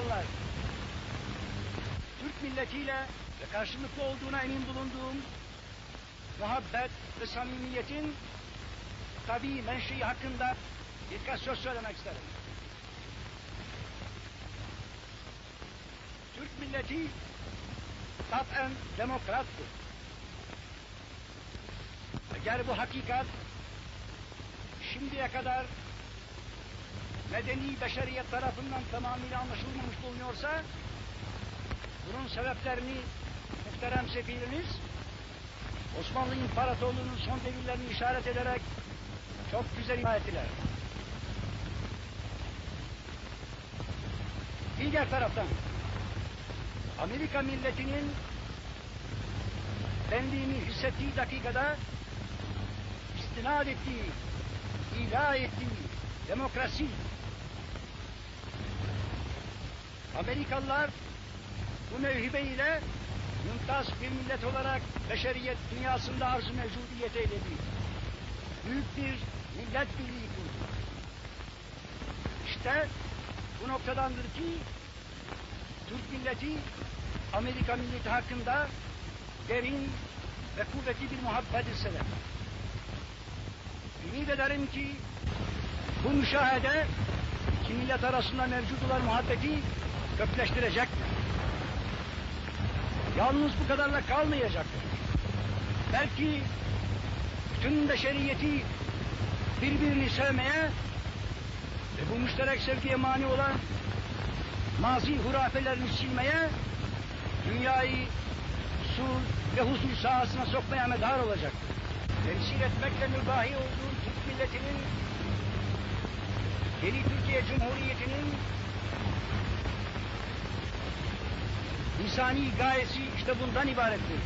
Amerikalılar. Türk milletiyle ve karşılıklı olduğuna emin bulunduğum muhabbet ve samimiyetin tabii menşei hakkında birkaç söz söylemek isterim. Türk milleti taten demokrattır. Eğer bu hakikat şimdiye kadar medeni beşeriyet tarafından tamamıyla anlaşılmamış bulunuyorsa bunun sebeplerini muhterem sefiriniz Osmanlı İmparatorluğu'nun son devirlerini işaret ederek çok güzel ifade ettiler. Diğer taraftan Amerika milletinin benliğini hissettiği dakikada istinad ettiği, ilah ettiği demokrasi Amerikalılar bu mevhibe ile mümtaz bir millet olarak beşeriyet dünyasında arz-ı mevcudiyet eyledi. Büyük bir millet birliği kurdu. İşte bu noktadandır ki Türk milleti Amerika milleti hakkında derin ve kuvvetli bir muhabbet hisseder. Ümit ederim ki bu müşahede iki millet arasında mevcut olan muhabbeti kökleştirecektir. Yalnız bu kadarla kalmayacaktır. Belki bütün beşeriyeti birbirini sevmeye ve bu müşterek sevgiye mani olan mazi hurafelerini silmeye, dünyayı sulh ve huzur sahasına sokmaya medar olacaktır. Temsil etmekle mübahi olduğu Türk milletinin yeni Türkiye Cumhuriyeti'nin insani gayesi işte bundan ibarettir.